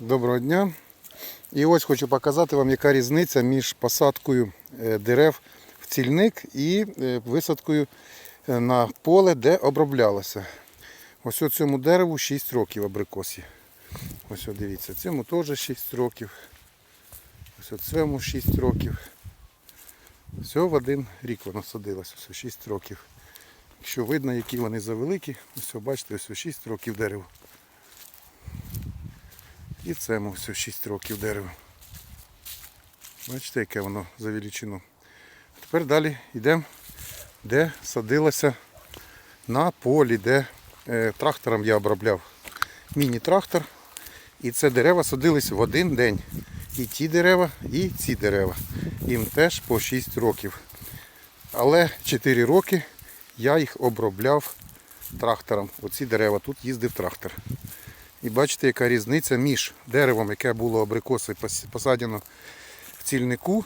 Доброго дня. І ось хочу показати вам, яка різниця між посадкою е, дерев в цільник і е, висадкою е, на поле, де оброблялося. Ось цьому дереву 6 років абрикосі. Ось дивіться, цьому теж 6 років. Ось цьому 6 років. Все в один рік воно садилось, ось 6 років. Якщо видно, які вони завеликі, ось бачите, ось 6 років дерева. І цьому все 6 років дерева. Бачите, яке воно за величину. Тепер далі йдемо, де садилося на полі, де е, трактором я обробляв. Міні-трактор. І це дерева садились в один день. І ті дерева, і ці дерева. Їм теж по 6 років. Але 4 роки я їх обробляв трактором. Оці дерева тут їздив трактор. І бачите, яка різниця між деревом, яке було абрикоси пос- посаджено в цільнику,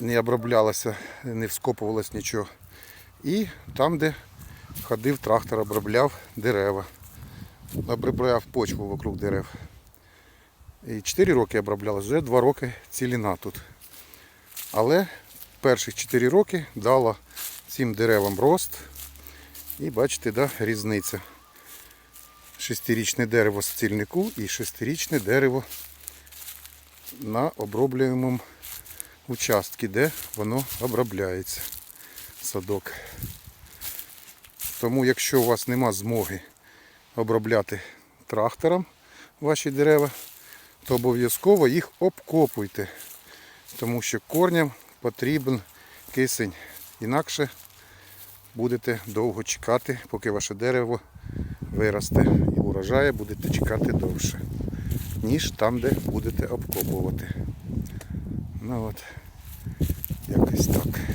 не оброблялося, не вскопувалось нічого. І там, де ходив трактор, обробляв дерева, обробляв почву вокруг дерев. І 4 роки оброблялось, вже 2 роки ціліна тут. Але перших 4 роки дало цим деревам рост. І бачите, да, різниця шестирічне дерево з цільнику і шестирічне дерево на оброблюємому участку, де воно обробляється. Садок. Тому якщо у вас нема змоги обробляти трактором ваші дерева, то обов'язково їх обкопуйте. Тому що корням потрібен кисень. Інакше будете довго чекати, поки ваше дерево виросте і урожає будете чекати довше, ніж там, де будете обкопувати. Ну от, якось так.